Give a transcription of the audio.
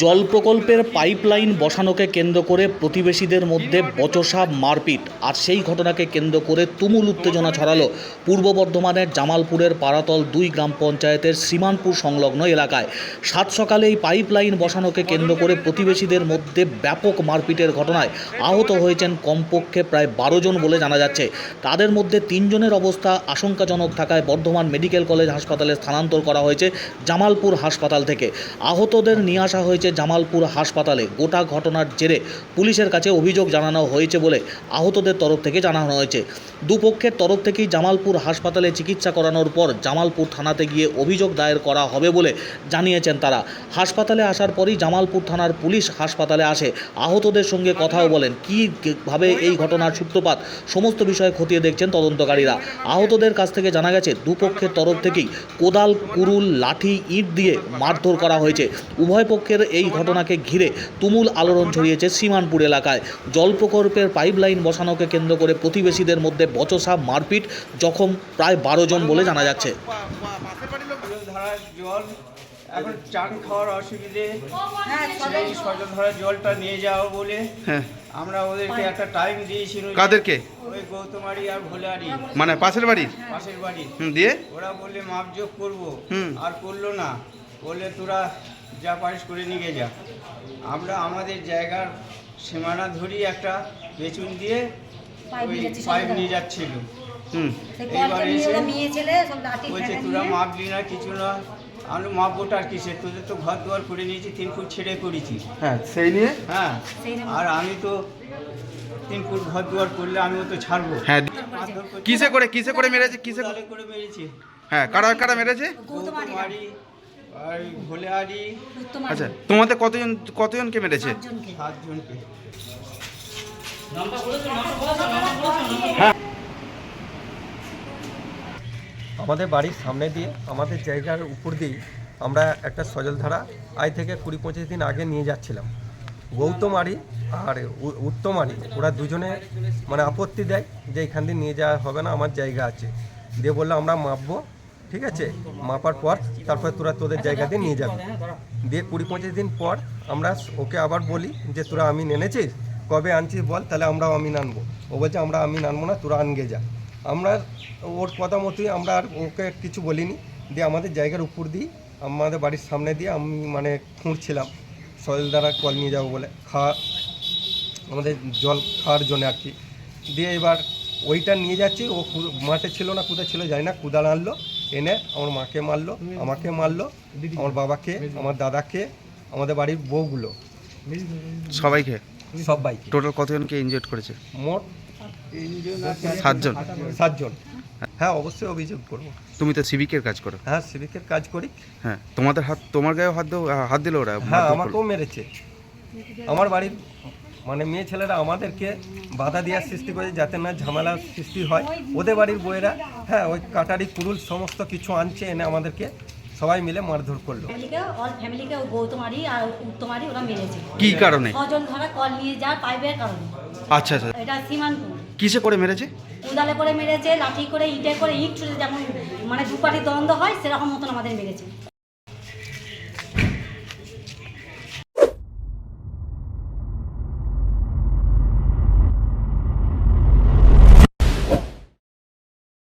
জল প্রকল্পের পাইপলাইন বসানোকে কেন্দ্র করে প্রতিবেশীদের মধ্যে বচসা মারপিট। আর সেই ঘটনাকে কেন্দ্র করে তুমুল উত্তেজনা ছড়ালো পূর্ব বর্ধমানের জামালপুরের পাড়াতল দুই গ্রাম পঞ্চায়েতের সীমানপুর সংলগ্ন এলাকায়। সাত সকালে এই পাইপলাইন বসানোকে কেন্দ্র করে প্রতিবেশীদের মধ্যে ব্যাপক মারপিটের ঘটনায় আহত হয়েছেন কমপক্ষে প্রায় বারো জন বলে জানা যাচ্ছে। তাদের মধ্যে তিনজনের অবস্থা আশঙ্কাজনক থাকায় বর্ধমান মেডিকেল কলেজ হাসপাতালে স্থানান্তর করা হয়েছে জামালপুর হাসপাতাল থেকে। আহতদের নিয়ে আসা হয়েছে জামালপুর হাসপাতালে। গোটা ঘটনার জেরে পুলিশের কাছে অভিযোগ জানানো হয়েছে বলে আহতদের তরফ থেকে জানানো হয়েছে। দুপক্ষের তরফ থেকেই জামালপুর হাসপাতালে চিকিৎসা করানোর পর জামালপুর থানাতে গিয়ে অভিযোগ দায়ের করা হবে বলে জানিয়েছেন তারা। হাসপাতালে আসার পরই জামালপুর থানার পুলিশ হাসপাতালে আসে। আহতদের সঙ্গে কথাও বলেন কীভাবে এই ঘটনার সূত্রপাত, সমস্ত বিষয়ে খতিয়ে দেখছেন তদন্তকারীরা। আহতদের কাছ থেকে জানা গেছে, দুপক্ষের তরফ থেকেই কোদাল, কুরুল, লাঠি, ইট দিয়ে মারধর করা হয়েছে। উভয় পক্ষের এই ঘটনাকে ঘিরে তুমুল আলোড়ন ছড়িয়েছে সীমানপুর এলাকায়। জল প্রকল্পের পাইপলাইন বসানোকে কেন্দ্র করে প্রতিবেশীদের মধ্যে বচসা মারপিট জখম প্রায় বারো জন বলে জানা যাচ্ছে। ধারার এখন চান খাওয়ার অসুবিধে সেই সজল ধারার জলটা নিয়ে যাও বলে হ্যাঁ। আমরা ওদেরকে একটা টাইম দিয়েছিল কাদেরকে? ওই গৌতমারি আর ভোলারি মানে পাশের বাড়ির? পাশের বাড়ি দিয়ে? ওরা বললে মাপজোক করব। হুম। আর করল না। বললে তোরা যা পারিস করে নিয়ে যা। আমরা আমাদের জায়গার সীমানা ধরি একটা পেছন দিয়ে পাইপ ওই নিয়ে পাইপ নিয়ে যাচ্ছিল। হুম। এইবার এসে- বলছে তোরা মাপলি না কিছু না। আমি মাপবোটা আর কিসে তোদের তো ঘর দুয়ার করে নিয়েছি তিন ফুট ছেড়ে করেছি। হ্যাঁ সেই নিয়ে? হ্যাঁ আর আমি তো তিন ফুট ঘর দুয়ার করলে আমিও তো ছাড়বো। হ্যাঁ। কিসে করে কিসে করে মেরেছে কিসে করে? মেরেছি। হ্যাঁ কারা কারা মেরেছে? গৌতমারি আর আচ্ছা তোমাদের কতজন কতজনকে মেরেছে? সাতজনকে। সাতজনকে। আমাদের বাড়ির সামনে দিয়ে আমাদের জায়গার উপর দিয়েই আমরা একটা সজলধারা আজ থেকে কুড়ি পঁচিশ দিন আগে নিয়ে যাচ্ছিলাম। গৌতমারি আর উত্তমারি ওরা দুজনে মানে আপত্তি দেয় যে এখান দিয়ে নিয়ে যাওয়া হবে না আমার জায়গা আছে। দিয়ে বলল আমরা মাপবো ঠিক আছে? মাপার পর তারপর তোরা তোদের জায়গা দিয়ে নিয়ে যাবি। দিয়ে কুড়ি পঁচিশ দিন পর আমরা ওকে আবার বলি যে, তোরা আমিন এনেছিস কবে আনছিস বল? তাহলে আমরাও আমিন আনব ও বলছে, আমরা আমিন আনব না, তোরা আনগে যা। আমরা ওর কথা মতোই আমরা আর ওকে কিছু বলিনি। দিয়ে আমাদের জায়গার উপর দিয়ে, আমাদের বাড়ির সামনে দিয়ে আমি মানে খুঁড়ছিলাম সয়েল দ্বারা কল নিয়ে যাব বলে। খাওয়া আমাদের জল খাওয়ার জন্য আর কি। দিয়ে এবার ওইটা নিয়ে যাচ্ছি। ও মাঠে ছিল না, কোথায় ছিল জানি না, কুদাল আনলো। এনে আমার মাকে মারলো আমাকে মারলো আমার বাবাকে আমার দাদাকে আমাদের বাড়ির বউগুলো। সবাইকে? সবাইকে। টোটাল কতজনকে ইনজয়েড করেছে? মোট সাতজন? সাতজন। হ্যাঁ অবশ্যই অভিযোগ করব। তুমি তো সিভিকের কাজ করো। হ্যাঁ সিভিকের কাজ করি। হ্যাঁ তোমাদের হাত তোমার গায়ে হাত দেও হাত দিল ওরা? হ্যাঁ আমাকেও মেরেছে। আমার বাড়ির মানে মেয়ে ছেলেরা আমাদেরকে বাধা দেওয়ার সৃষ্টি করে যাতে না ঝামেলা সৃষ্টি হয়। ওদের বাড়ির বইয়েরা হ্যাঁ ওই কাটারি কুরুল সমস্ত কিছু আনছে এনে আমাদেরকে সবাই মিলে মারধর করল। অল ফ্যামিলিকে গৌতমারি আর উত্তমারি ওরা মেরেছে। কি কারণে? সজল ধরা কল নিয়ে যাওয়ার পাইপের কারণে। আচ্ছা আচ্ছা। এটা কিসে করে মেরেছে? উদালে করে মেরেছে লাঠি করে ইটে করে ইট ছুটে যেমন মানে দুপাটি দ্বন্দ্ব হয় সেরকম মতন আমাদের মেরেছে।